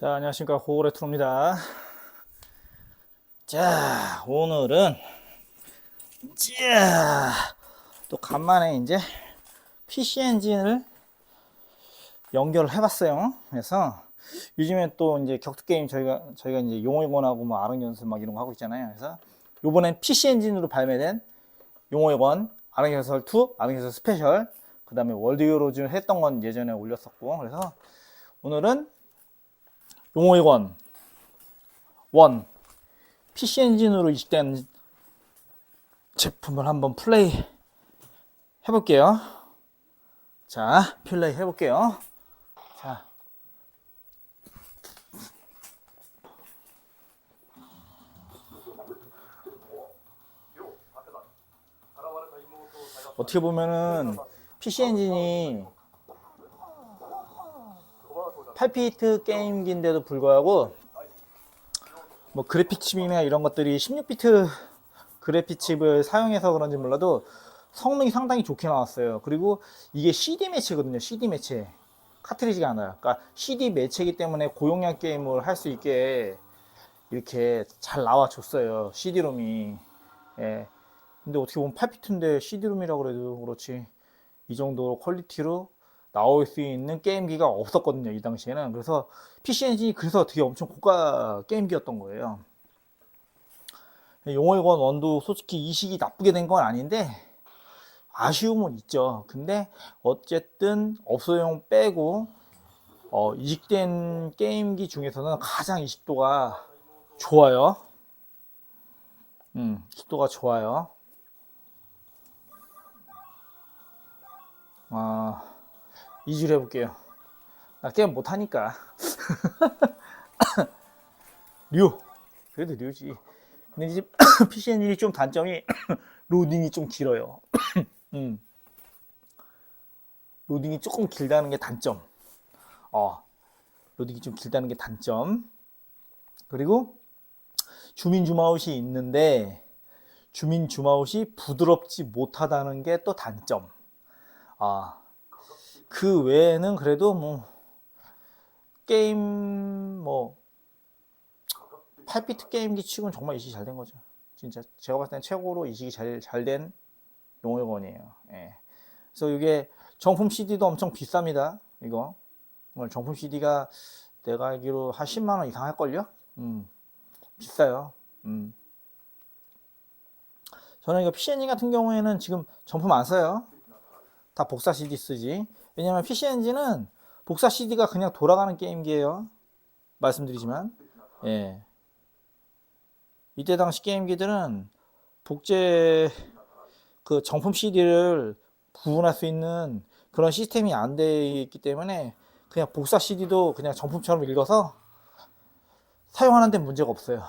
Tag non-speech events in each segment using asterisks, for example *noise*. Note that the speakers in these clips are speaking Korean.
자, 안녕하십니까. 고고레트로입니다. 자, 오늘은, 자, 또 간만에 이제 PC 엔진을 연결을 해봤어요. 그래서 요즘에 또 이제 격투게임 저희가, 저희가 이제 용호의권하고 뭐 아랑연습 막 이런 거 하고 있잖아요. 그래서 요번엔 PC 엔진으로 발매된 용호의권, 아랑연설 2, 아랑연설 스페셜, 그 다음에 월드 히어로즈 했던 건 예전에 올렸었고, 그래서 오늘은 용호의권 원 PC 엔진으로 이식된 제품을 한번 플레이 해볼게요. 자, 플레이 해볼게요. 자. 어떻게 보면은 PC 엔진이 8비트 게임기인데도 불구하고 뭐 그래픽 칩이나 이런 것들이 16비트 그래픽 칩을 사용해서 그런지 몰라도 성능이 상당히 좋게 나왔어요. 그리고 이게 CD 매체거든요. CD 매체. 카트리지가 아니라. 그러니까 CD 매체이기 때문에 고용량 게임을 할 수 있게 이렇게 잘 나와줬어요. CD롬이. 예. 근데 어떻게 보면 8비트인데 CD롬이라고 그래도 그렇지. 이 정도 퀄리티로 나올 수 있는 게임기가 없었거든요. 이 당시에는. 그래서 PC 엔진이 그래서 되게 엄청 고가 게임기였던 거예요. 용월권 원도 솔직히 이식이 나쁘게 된 건 아닌데 아쉬움은 있죠. 근데 어쨌든 업소용 빼고 어, 이식된 게임기 중에서는 가장 이식도가 좋아요. 음, 이식도가 좋아요. 아, 이주를 해볼게요. 나 게임 못하니까. *laughs* 류. 그래도 류지. 근데 이제 *coughs* PC 엔진이 좀 단점이 *coughs* 로딩이 좀 길어요. *coughs* 음. 로딩이 조금 길다는 게 단점. 어. 로딩이 좀 길다는 게 단점. 그리고 주민 주마웃이 있는데 주민 주마웃이 부드럽지 못하다는 게 또 단점. 아. 그 외에는 그래도 뭐 게임 뭐 8비트 게임기 치고는 정말 이식이 잘 된 거죠. 진짜 제가 봤을 땐 최고로 이식이 잘 잘 된 용어건이에요. 예. 그래서 이게 정품 CD도 엄청 비쌉니다. 이거 오늘 정품 CD가 내가 알기로 한 10만 원 이상 할 걸요? 음, 비싸요. 음. 저는 이거 엔진 같은 경우에는 지금 정품 안 써요. 다 복사 CD 쓰지. 왜냐면 PC 엔진은 복사 CD가 그냥 돌아가는 게임기예요. 말씀드리지만, 예. 이때 당시 게임기들은 복제 그 정품 CD를 구분할 수 있는 그런 시스템이 안 돼 있기 때문에 그냥 복사 CD도 그냥 정품처럼 읽어서 사용하는 데 문제가 없어요.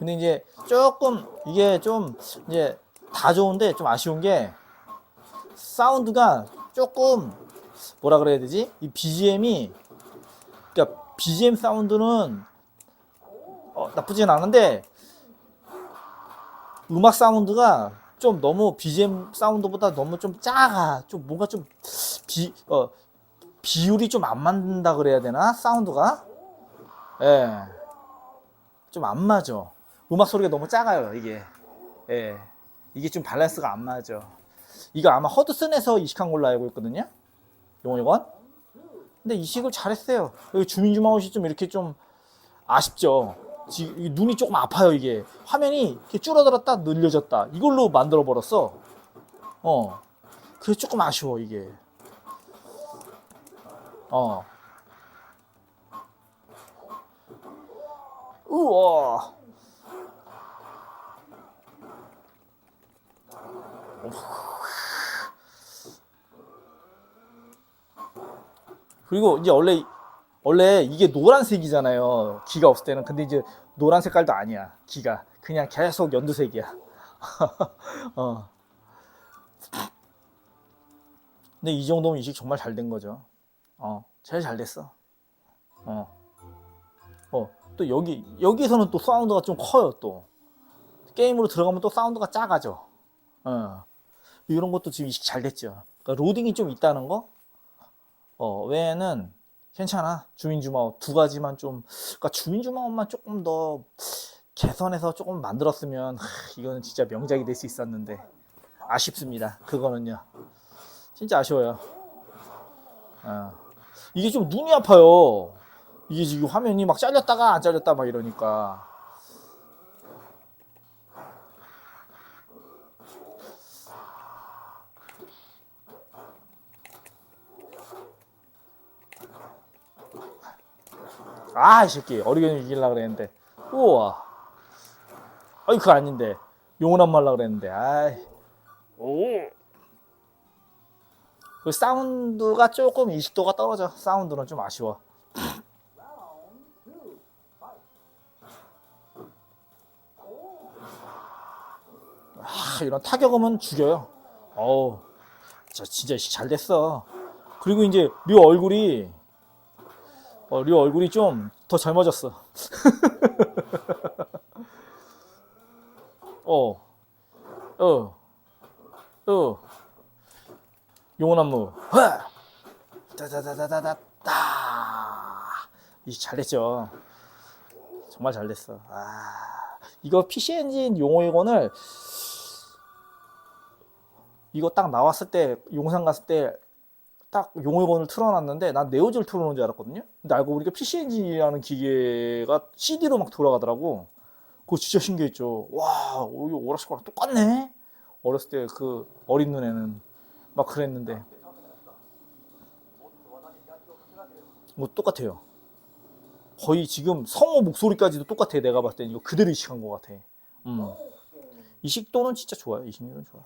근데 이제 조금 이게 좀 이제 다 좋은데 좀 아쉬운 게 사운드가 조금 뭐라 그래야 되지? 이 BGM이 그러니까 BGM 사운드는 어, 나쁘진 않은데 음악 사운드가 좀 너무 BGM 사운드보다 너무 좀 작아. 좀 뭔가 좀 비, 어, 비율이 좀 안 맞는다 그래야 되나? 사운드가? 예. 좀 안 맞아. 음악 소리가 너무 작아요, 이게. 예. 이게 좀 밸런스가 안 맞아. 이거 아마 허드슨에서 이식한 걸로 알고 있거든요. 용어건. 근데 이식을 잘했어요. 여기 주민주마웃이 좀 이렇게 좀 아쉽죠. 지, 이 눈이 조금 아파요, 이게. 화면이 이렇게 줄어들었다, 늘려졌다. 이걸로 만들어 버렸어. 어. 그게 조금 아쉬워, 이게. 어. 우와. 그리고 이제 원래 원래 이게 노란색이잖아요. 기가 없을 때는. 근데 이제 노란 색깔도 아니야. 기가 그냥 계속 연두색이야. *laughs* 어. 근데 이 정도면 이식 정말 잘 된 거죠. 어, 제일 잘 됐어. 어. 어, 또 여기 여기서는 또 사운드가 좀 커요. 또 게임으로 들어가면 또 사운드가 작아져. 어. 이런 것도 지금 이식 잘 됐죠. 그러니까 로딩이 좀 있다는 거. 어, 외에는 괜찮아. 주민주마업 두 가지만 좀, 그러니까 주민주마업만 조금 더 개선해서 조금 만들었으면 하, 이거는 진짜 명작이 될 수 있었는데 아쉽습니다. 그거는요. 진짜 아쉬워요. 어. 이게 좀 눈이 아파요. 이게 지금 화면이 막 잘렸다가 안 잘렸다 막 이러니까. 아, 이 새끼. 어리견 이기려고 그랬는데. 우와. 아이, 그거 아닌데. 용언한 말라 그랬는데. 아이. 오. 그 사운드가 조금 20도가 떨어져. 사운드는 좀 아쉬워. 아, 이런 타격음은 죽여요. 어우, 저 진짜 잘 됐어. 그리고 이제 류 얼굴이 어, 류 얼굴이 좀 더 젊어졌어. *laughs* 어, 어, 어. 용원안무. 다다다다다다 따. 이잘 됐죠. 정말 잘 됐어. 아, 이거 PC 엔진 용어 이건을 이거 딱 나왔을 때 용산 갔을 때 딱 용어건을 틀어놨는데 난 네오즈를 틀어놓은 줄 알았거든요. 근데 알고 보니까 PC 엔진이라는 기계가 CD로 막 돌아가더라고. 그거 진짜 신기했죠. 와, 어, 이거 오락실 거랑 똑같네. 어렸을 때 그 어린 눈에는 막 그랬는데 뭐 똑같아요. 거의 지금 성우 목소리까지도 똑같아. 내가 봤을 때 이거 그대로 이식한 것 같아. 음. 이식도는 진짜 좋아요. 이식률은 좋아.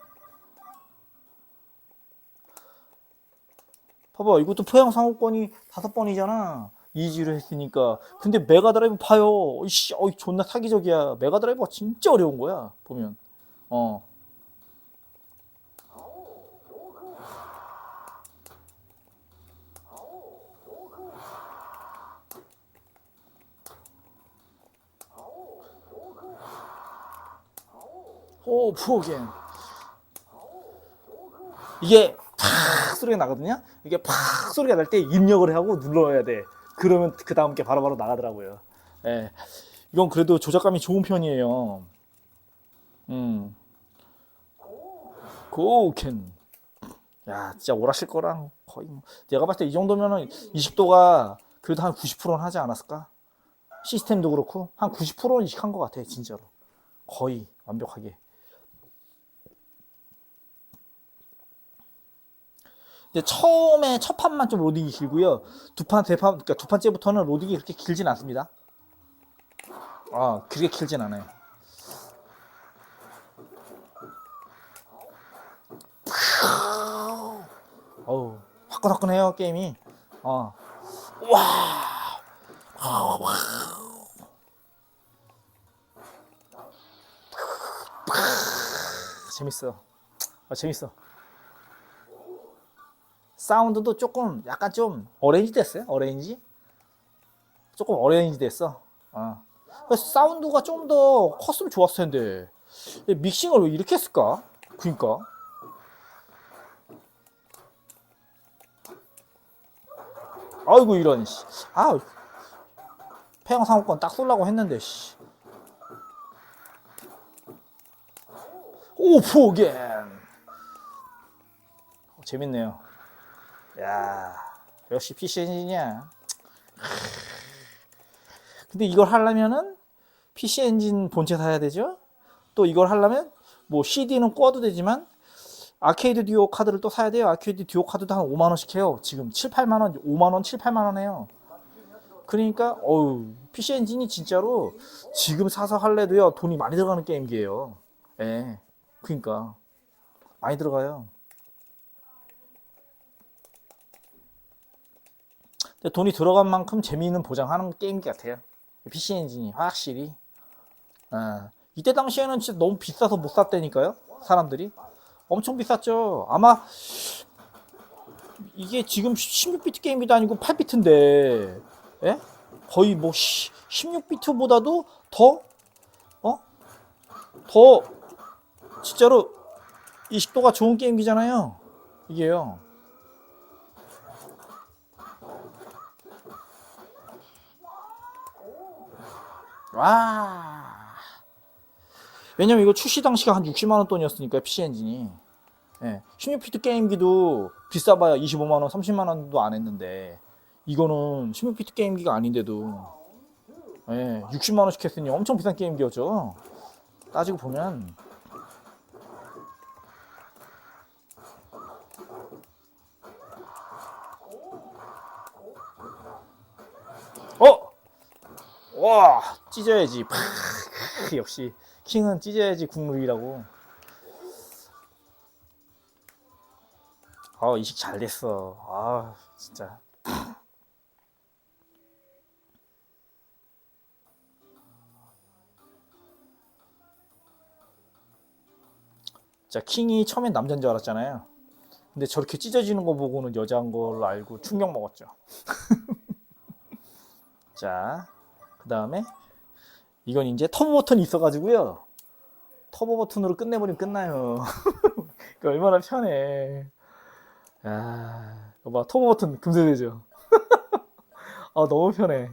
봐봐, 이것도 포양 상호권이 다섯 번이잖아. 이지를 했으니까. 근데 메가드라이브 파요. 이씨, 어이 존나 사기적이야. 메가드라이브가 진짜 어려운 거야. 보면. 어. 오, 푸어겐. 이게 팍 소리가 나거든요. 이게 팍 소리가 날 때 입력을 하고 눌러야 돼. 그러면 그 다음 게 바로바로 나가더라고요. 예. 이건 그래도 조작감이 좋은 편이에요. 음. 고켄. 야, 진짜 오락실 거랑 거의 뭐. 내가 봤을 때 이 정도면은 20도가 그래도 한 90%는 하지 않았을까? 시스템도 그렇고 한 90%는 이식한 것 같아, 진짜로. 거의 완벽하게. 근데 처음에 첫 판만 좀 로딩이 길고요. 두 판, 세 판, 그러니까 두 판째부터는 로딩이 그렇게 길진 않습니다. 아, 그렇게 길진 않아요. 어우, 화끈화끈해요, 게임이. 어. 와! 재밌어. 아, 재밌어. 사운드도 조금 약간 좀 어레인지 됐어요. 어레인지 조금 어레인지 됐어. 어. 사운드가 좀 더 컸으면 좋았을 텐데 믹싱을 왜 이렇게 했을까? 그니까 아이고 이런 씨. 아 폐영 상호권 딱 쏠라고 했는데 씨. 오 포겐 어, 재밌네요. 야, 역시 PC 엔진이야. 근데 이걸 하려면은 PC 엔진 본체 사야 되죠? 또 이걸 하려면 뭐 CD는 꽂아도 되지만 아케이드 듀오 카드를 또 사야 돼요. 아케이드 듀오 카드도 한 5만 원씩 해요. 지금 7, 8만 원, 5만 원, 7, 8만 원 해요. 그러니까 어우, PC 엔진이 진짜로 지금 사서 할래도요. 돈이 많이 들어가는 게임기예요. 예. 그러니까 많이 들어가요. 근데 돈이 들어간 만큼 재미있는 보장하는 게임 같아요. PC 엔진이 확실히. 아, 이때 당시에는 진짜 너무 비싸서 못 샀다니까요. 사람들이 엄청 비쌌죠. 아마 이게 지금 16비트 게임도 아니고 8비트인데, 예? 거의 뭐 16비트보다도 더, 어? 더 진짜로 이 식도가 좋은 게임기잖아요. 이게요. 와. 왜냐면 이거 출시 당시가 한 60만 원 돈이었으니까 PC 엔진이. 예. 16피트 게임기도 비싸봐야 25만 원, 30만 원도 안 했는데 이거는 16피트 게임기가 아닌데도 예, 60만 원씩 했으니 엄청 비싼 게임기였죠. 따지고 보면 와, 찢어야지. 팍, 역시 킹은 찢어야지 국룰이라고. 아, 이식 잘 됐어. 아, 진짜. 자, 킹이 처음엔 남자인 줄 알았잖아요. 근데 저렇게 찢어지는 거 보고는 여자인 걸로 알고 충격 먹었죠. *laughs* 자, 그 다음에 이건 이제 터보 버튼이 있어가지고요. 터보 버튼으로 끝내버리면 끝나요. *laughs* 그 얼마나 편해. 야, 봐, 터보 버튼 금세 되죠. *laughs* 아, 너무 편해.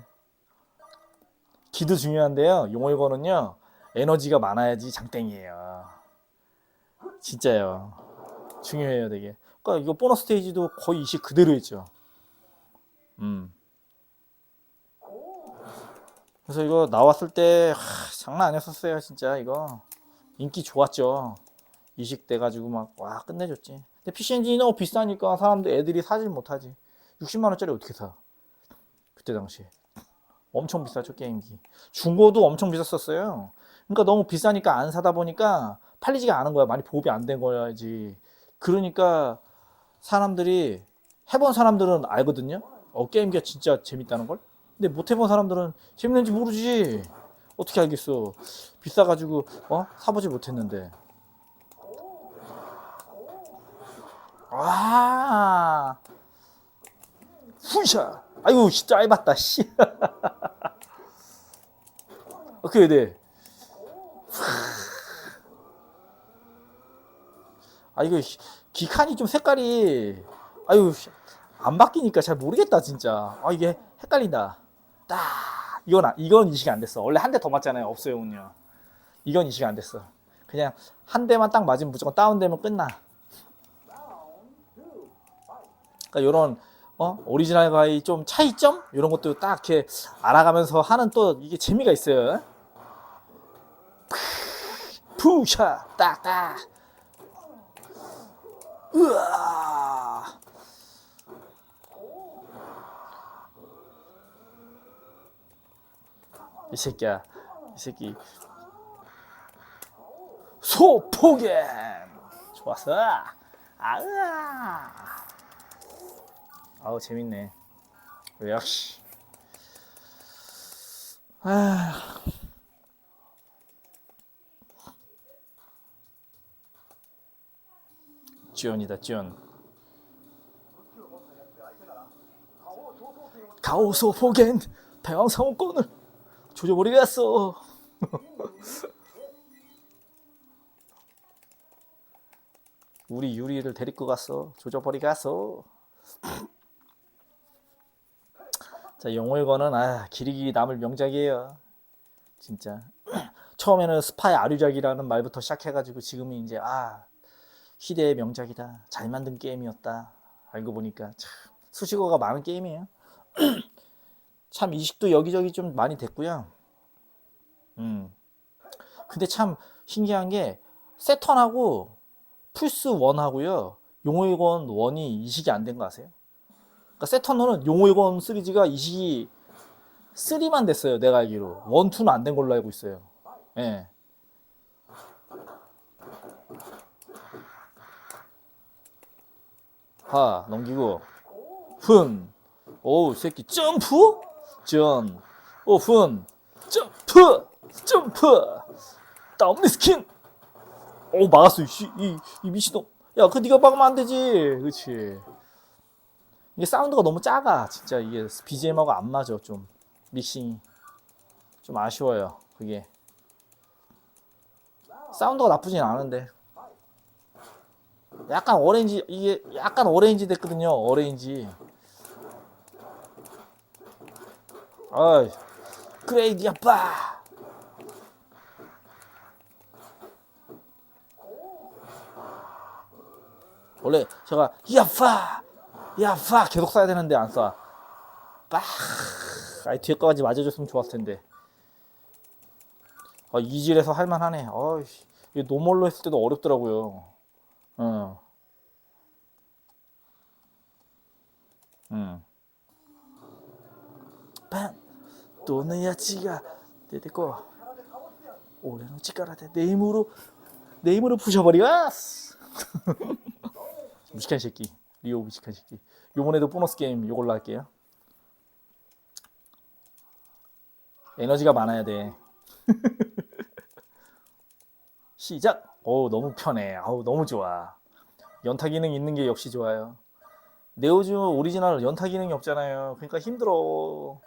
기도 중요한데요. 용월거는요, 에너지가 많아야지 장땡이에요. 진짜요. 중요해요, 되게. 그러니까 이거 보너스 스테이지도 거의 20 그대로 했죠. 음. 그래서 이거 나왔을 때 하, 장난 아니었었어요 진짜 이거. 인기 좋았죠. 이식 돼 가지고 막 와 끝내줬지. 근데 PC 엔진이 너무 비싸니까 사람들 애들이 사질 못하지. 60만원짜리 어떻게 사? 그때 당시에. 엄청 비싸죠 게임기. 중고도 엄청 비쌌었어요. 그러니까 너무 비싸니까 안 사다 보니까 팔리지가 않은 거야. 많이 보급이 안 된 거야지. 그러니까 사람들이 해본 사람들은 알거든요? 어 게임기가 진짜 재밌다는 걸 근데 못 해본 사람들은 재밌는지 모르지. 어떻게 알겠어? 비싸가지고 어 사보지 못했는데. 아, 후샤. 아이고 씨, 짧았다. 씨. *laughs* 해야 돼? 아 이거 기칸이 좀 색깔이 아유 안 바뀌니까 잘 모르겠다 진짜. 아 이게 헷갈린다. 딱 이건 아- 이건 인식이 안 됐어. 원래 한 대 더 맞잖아요. 없어요, 운요. 이건 인식이 안 됐어. 그냥 한 대만 딱 맞으면 무조건 다운되면 끝나. 그러니까 요런 어? 오리지널과의 좀 차이점 이런 것도 딱 이렇게 알아가면서 하는 또 이게 재미가 있어요. 푸샤 딱딱. 으아. 이 새끼야, 이 새끼. 소포겐! 좋았어! 아으아! 아우, 재밌네. 역시. 아. 쥐언이다, 쥐언. 가오소 포겐! 대왕 상호권을! 조져버리겠어. 우리 유리를 데리고 갔어. 조져버리겠어. 자, 영월건은 아, 길이 남을 명작이에요. 진짜. 처음에는 스파이 아류작이라는 말부터 시작해가지고 지금은 이제 아 희대의 명작이다. 잘 만든 게임이었다. 알고 보니까 참 수식어가 많은 게임이에요. 참 이식도 여기저기 좀 많이 됐고요. 음. 근데 참 신기한 게 세턴하고 플스 1하고요. 용의권 1이 이식이 안 된 거 아세요? 그러니까 세턴은 용의권 시리즈가 이식이 3만 됐어요. 내가 알기로. 1, 2는 안 된 걸로 알고 있어요. 예. 하 넘기고 훈 오우 새끼 점프 전 오픈 점프 점프. 다운 스킨. 오 막았어 이, 이, 이 미친놈. 야그 네가 막으면 안 되지. 그렇지 이게 사운드가 너무 작아 진짜. 이게 BGM하고 안 맞아 좀. 믹싱이. 좀 아쉬워요 그게. 사운드가 나쁘진 않은데. 약간 오렌지 이게 약간 오렌지 됐거든요. 오렌지. 어이 그레이디 아빠. 원래 제가 야파 야파 계속 써야 되는데 안 써. 빡. 아이 뒤에 거까지 맞아줬으면 좋았을 텐데. 아, 이질에서 할만하네. 어이씨, 이게 노멀로 했을 때도 어렵더라고요. 어. 음. 반, 힘으로 부셔버리겠어. *laughs* 무식한 새끼, 리오 무식한 새끼. 요번에도 보너스 게임 요걸로 할게요. 에너지가 많아야 돼. *laughs* 시작. 오 너무 편해. 아우 너무 좋아. 연타 기능 있는 게 역시 좋아요. 네오즈 오리지널 연타 기능이 없잖아요. 그러니까 힘들어.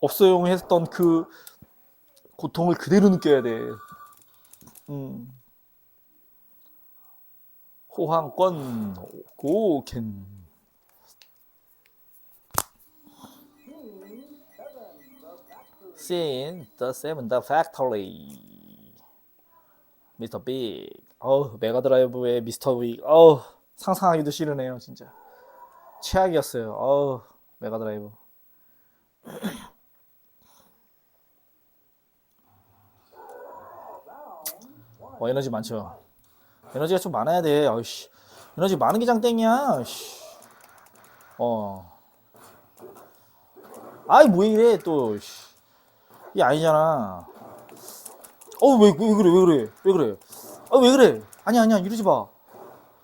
없어용 했던 그 고통을 그대로 느껴야 돼. 음. 호황권 고캔. Scene the seven the factory. 미스터 빅. 어우 메가 드라이브의 미스터 빅. 어우 상상하기도 싫으네요 진짜. 최악이었어요. 어우 메가 드라이브. 어 에너지 많죠. 에너지가 좀 많아야 돼. 어이씨. 에너지 많은 게 장땡이야. 씨. 어. 아이 뭐 이래 또. 씨. 이게 아니잖아. 어, 왜, 왜 그래, 왜 그래, 왜 그래. 아, 왜 그래. 아니야, 아니야, 이러지 마.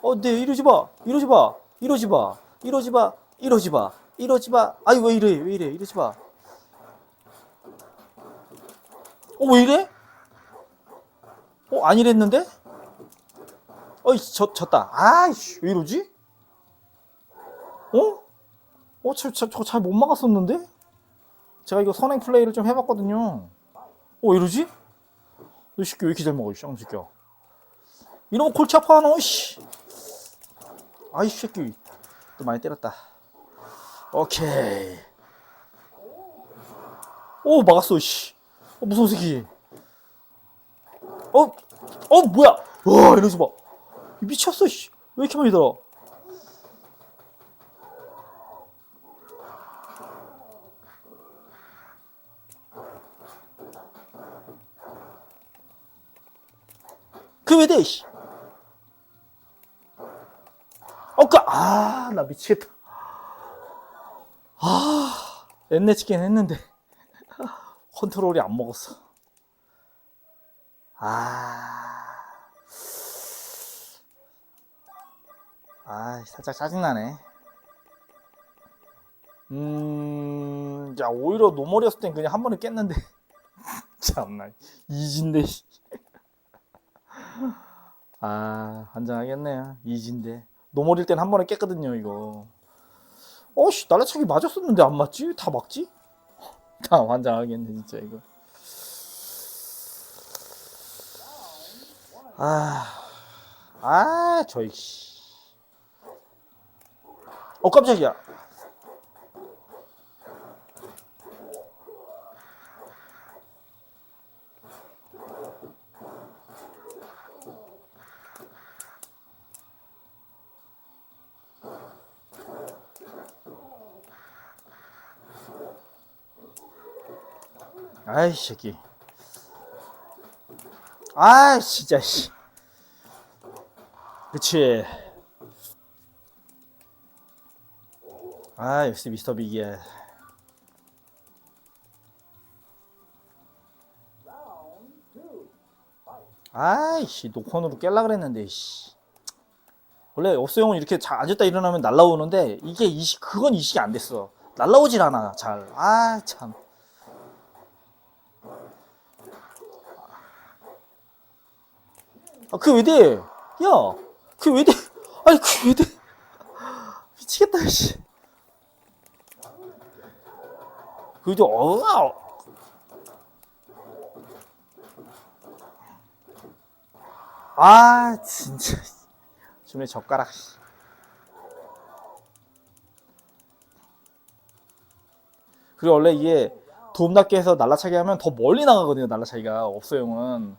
어, 네, 이러지 마. 이러지 마. 이러지 마. 이러지 마. 이러지 마. 이러지 마. 아이, 왜 이래, 왜 이래, 이러지 마. 어, 왜 이래? 어, 안 이랬는데? 어이, 졌, 졌다. 아이씨, 왜 이러지? 어? 어, 저, 저, 저거 잘 못 막았었는데? 제가 이거 선행 플레이를 좀 해봤거든요. 어, 이러지? 너 새끼 왜 이렇게 잘 먹어, 이 쌍 새끼야. 거 골치 아파, 너, 씨. 아이, 새끼. 또 많이 때렸다. 오케이. 오, 막았어, 씨. 어, 무서운 새끼. 어, 어, 뭐야. 와, 이러지 마. 미쳤어, 씨. 왜 이렇게 많이 들어? 그왜 돼, 씨. 어, 그, 아, 나 미치겠다. 아, 넷내 치긴 했는데. *laughs* 컨트롤이 안 먹었어. 아. 아, 살짝 짜증나네. 음, 야, 오히려 노멀이었을 땐 그냥 한 번에 깼는데. *laughs* 참나, 이진데, 씨. 아, 환장하겠네요. 이진데. 노멀일 땐 한 번에 깼거든요, 이거. 어씨, 날라차기 맞았었는데 안 맞지? 다 막지? *laughs* 다 환장하겠네, 진짜, 이거. 아, 아, 저이, 씨. 어, 깜짝이야. 아이 새끼. 아 진짜 씨. 그치. 아 역시 미스터 빅이야. 아이씨 노컨으로 깰라 그랬는데 씨. 원래 옵스형은 이렇게 자, 앉았다 일어나면 날라오는데 이게 이식 그건 이식이 안 됐어. 날라오질 않아 잘. 아 참. 아, 그왜 돼? 야, 그왜 돼? *laughs* 아니, 그왜 돼? *laughs* 미치겠다, 씨. 그저 어, 아 진짜 *laughs* 주문에 젓가락 씨. 그리고 원래 이게 도움닫기 해서 날라차기 하면 더 멀리 나가거든요 날라차기가 없어용은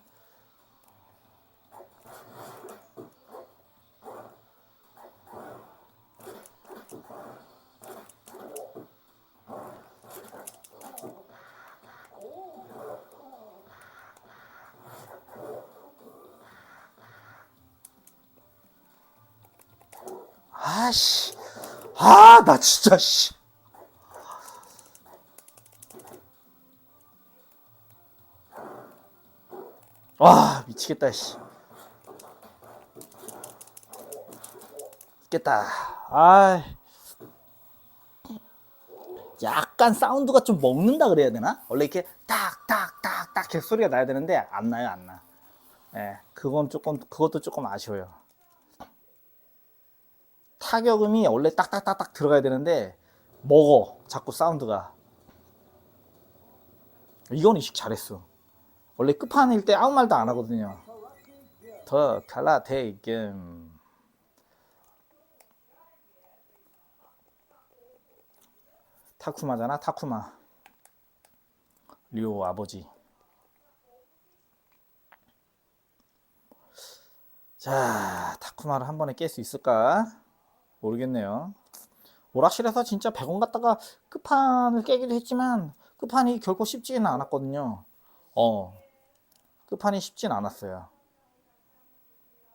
아 나 진짜 씨. 와 미치겠다 씨. 미치겠다. 아 약간 사운드가 좀 먹는다 그래야 되나? 원래 이렇게 딱딱딱딱 계속 소리가 나야 되는데 안 나요 안 나. 예 그건 조금 그것도 조금 아쉬워요 타격음이 원래 딱딱딱딱 들어가야 되는데 먹어 자꾸 사운드가. 이건 이식 잘했어. 원래 끝판일 때 아무 말도 안 하거든요. 더 갈라테이금 타쿠마잖아 타쿠마. 리오 아버지. 자 타쿠마를 한 번에 깰 수 있을까 모르겠네요. 오락실에서 진짜 100원 갖다가 끝판을 깨기도 했지만 끝판이 결코 쉽지는 않았거든요. 어 끝판이 쉽진 않았어요.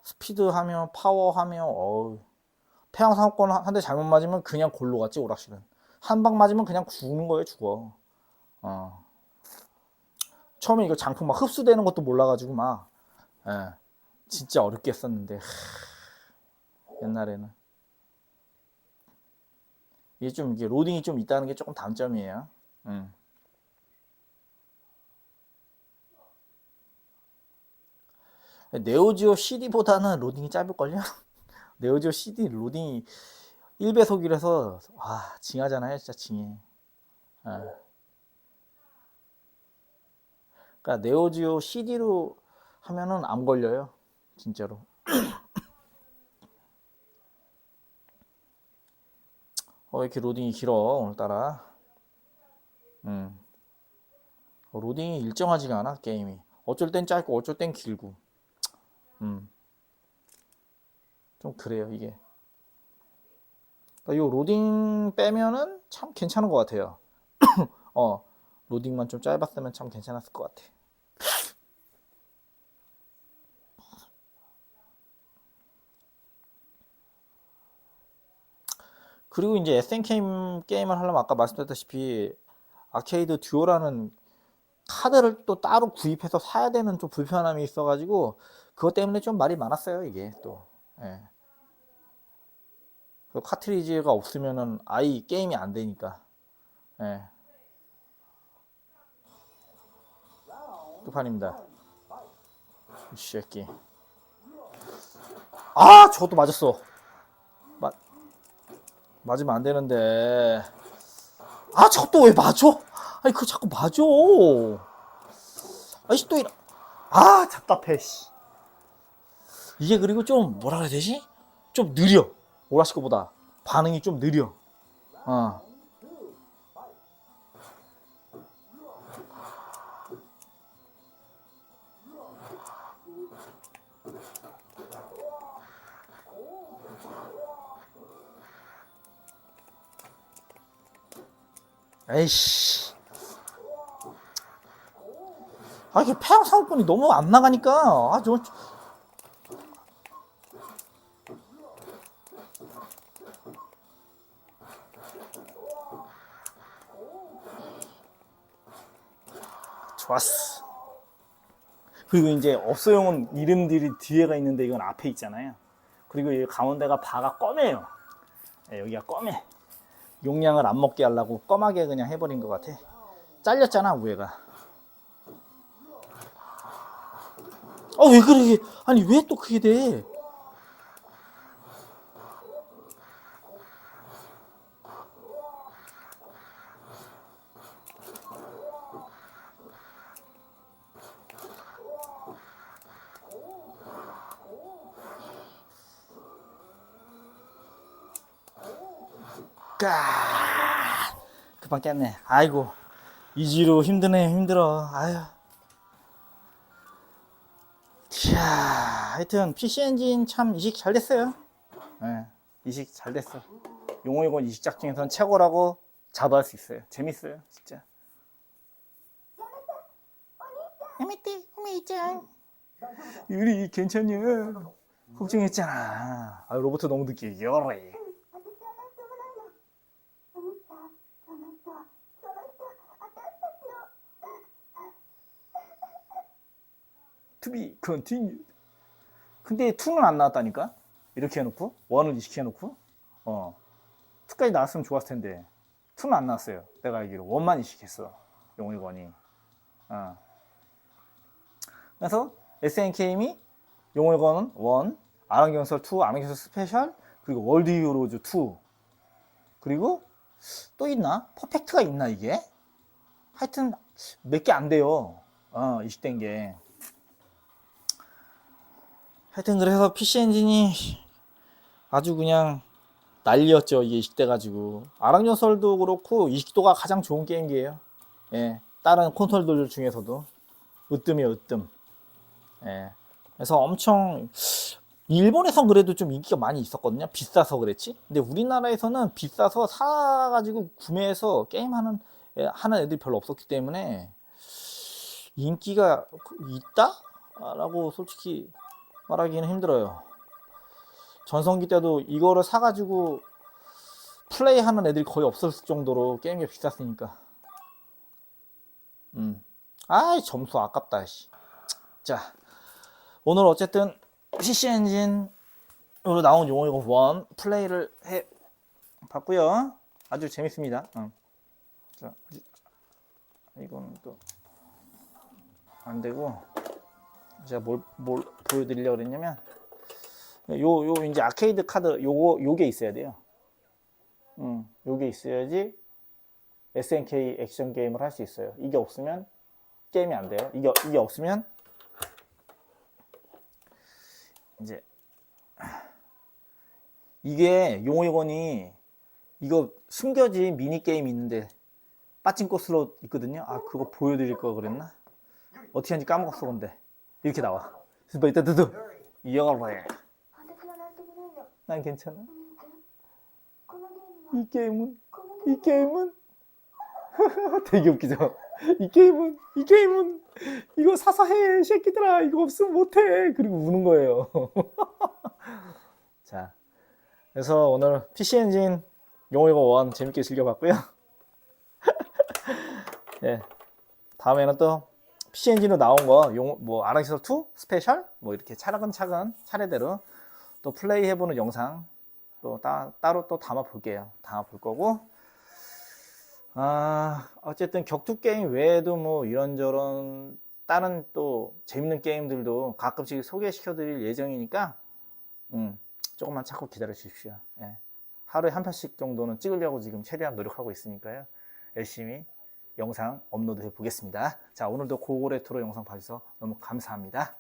스피드 하며 파워 하며 어우. 태양 상권 한 대 잘못 맞으면 그냥 골로 갔지 오락실은. 한 방 맞으면 그냥 죽는 거예요 죽어. 어. 처음에 이거 장풍 막 흡수되는 것도 몰라가지고 막 예, 진짜 어렵게 했었는데 하, 옛날에는 이게 좀 이게 로딩이 좀 있다는 게 조금 단점이에요. 음. 네오지오 CD보다는 로딩이 짧을걸요? *laughs* 네오지오 CD 로딩이 1배속이라서 와 징하잖아요 진짜 징해 예. 그러니까 네오지오 CD로 하면은 안 걸려요 진짜로 *clears throat* 어, 왜 이렇게 로딩이 길어, 오늘따라. 음. 어, 로딩이 일정하지가 않아, 게임이. 어쩔 땐 짧고, 어쩔 땐 길고. 음. 좀 그래요, 이게. 그러니까 이 로딩 빼면은 참 괜찮은 것 같아요. *coughs* 어, 로딩만 좀 짧았으면 참 괜찮았을 것 같아. 그리고 이제 SNK 게임을 하려면 아까 말씀드렸다시피 아케이드 듀오라는 카드를 또 따로 구입해서 사야 되는 좀 불편함이 있어가지고 그것 때문에 좀 말이 많았어요 이게 또. 예. 그 카트리지가 없으면은 아이 게임이 안 되니까. 예. 끝판입니다. 이 새끼. 아 저것도 맞았어. 맞 맞으면 안 되는데. 아, 저것도 왜 맞아? 아니, 그거 자꾸 맞아. 아이씨, 또 이러. 아, 답답해, 씨. 이게 그리고 좀, 뭐라 그래야 되지? 좀 느려. 오라시코보다. 반응이 좀 느려. 어. 에이씨. 아, 이게 폐양 상권이 너무 안 나가니까. 아, 저. 좋았어. 그리고 이제 업소용은 이름들이 뒤에가 있는데 이건 앞에 있잖아요. 그리고 이 가운데가 바가 검해요. 네, 여기가 검해. 용량을 안 먹게 하려고 검하게 그냥 해버린 것 같아. 잘렸잖아 위에가. 어왜 그러게? 아니 왜 또 그게 돼? 급한 깼네. 아이고 이지로 힘드네 힘들어. 아유 자 하여튼 PC 엔진 참 이식 잘 됐어요. 예 이식 잘 됐어. 용호이건 이식작 중에서는 최고라고 자부할 수 있어요. 재밌어요 진짜. 재밌대 우미짱 유리 괜찮냐? 걱정했잖아. 아 로봇 너무 늦게 열어 to be continued. 근데 2는 안 나왔다니까? 이렇게 해놓고, 1을 이식해놓고, 어. 2까지 나왔으면 좋았을 텐데, 2는 안 나왔어요. 내가 알기로. 1만 이식했어. 용의권이. 어. 그래서 SNK임이 용의권은 1, 아랑경설 2, 아랑경설 스페셜, 그리고 월드 히어로즈 2. 그리고 또 있나? 퍼펙트가 있나, 이게? 하여튼 몇 개 안 돼요. 어, 이식된 게. 하여튼 그래서 PC 엔진이 아주 그냥 난리였죠. 이게 이식돼가지고. 아랑연설도 그렇고 이식도가 가장 좋은 게임기예요. 예. 다른 콘솔들 중에서도. 으뜸이에요, 으뜸. 예. 그래서 엄청 일본에선 그래도 좀 인기가 많이 있었거든요. 비싸서 그랬지. 근데 우리나라에서는 비싸서 사가지고 구매해서 게임하는 애- 하는 애들이 별로 없었기 때문에 인기가 있다 라고 솔직히 말하기는 힘들어요. 전성기 때도 이거를 사가지고 플레이하는 애들이 거의 없었을 정도로 게임이 비쌌으니까. 음. 아이 점수 아깝다. 씨. 자, 오늘 어쨌든 PC 엔진으로 나온 용어이고 1 플레이를 해 봤고요. 아주 재밌습니다. 응. 자, 이거는 또안 되고 제가 뭘, 뭘 보여드리려고 그랬냐면 요, 요 이제 아케이드 카드 요거 요게 있어야 돼요. 음, 요게 있어야지 SNK 액션 게임을 할 수 있어요. 이게 없으면 게임이 안 돼요. 이게 이게 없으면 이제 이게 용의권이 이거 숨겨진 미니 게임 있는데 빠찡코 슬롯 있거든요. 아 그거 보여드릴 거 그랬나? 어떻게 하는지 까먹었어 근데 이렇게 나와. 그래서 이따 영어래. 난 괜찮아. 이 게임은 이 게임은 *laughs* 되게 웃기죠. 이 게임은 이 게임은 이거 사서 해 새끼들아 이거 없으면 못해 그리고 우는 거예요. *laughs* 자, 그래서 오늘 PC 엔진 용어 이거 원 재밌게 즐겨봤고요. 예, *laughs* 다음에는 또 엔진으로 나온 거용뭐 아랑시설 2 스페셜 뭐 이렇게 차근차근 차례대로 또 플레이 해보는 영상 또 따, 따로 또 담아 볼게요. 담아 볼 거고. 아, 어쨌든 격투 게임 외에도 뭐 이런저런 다른 또 재밌는 게임들도 가끔씩 소개시켜 드릴 예정이니까, 음, 조금만 참고 기다려 주십시오. 예. 하루에 한 편씩 정도는 찍으려고 지금 최대한 노력하고 있으니까요. 열심히 영상 업로드 해 보겠습니다. 자, 오늘도 고고레트로 영상 봐주셔서 너무 감사합니다.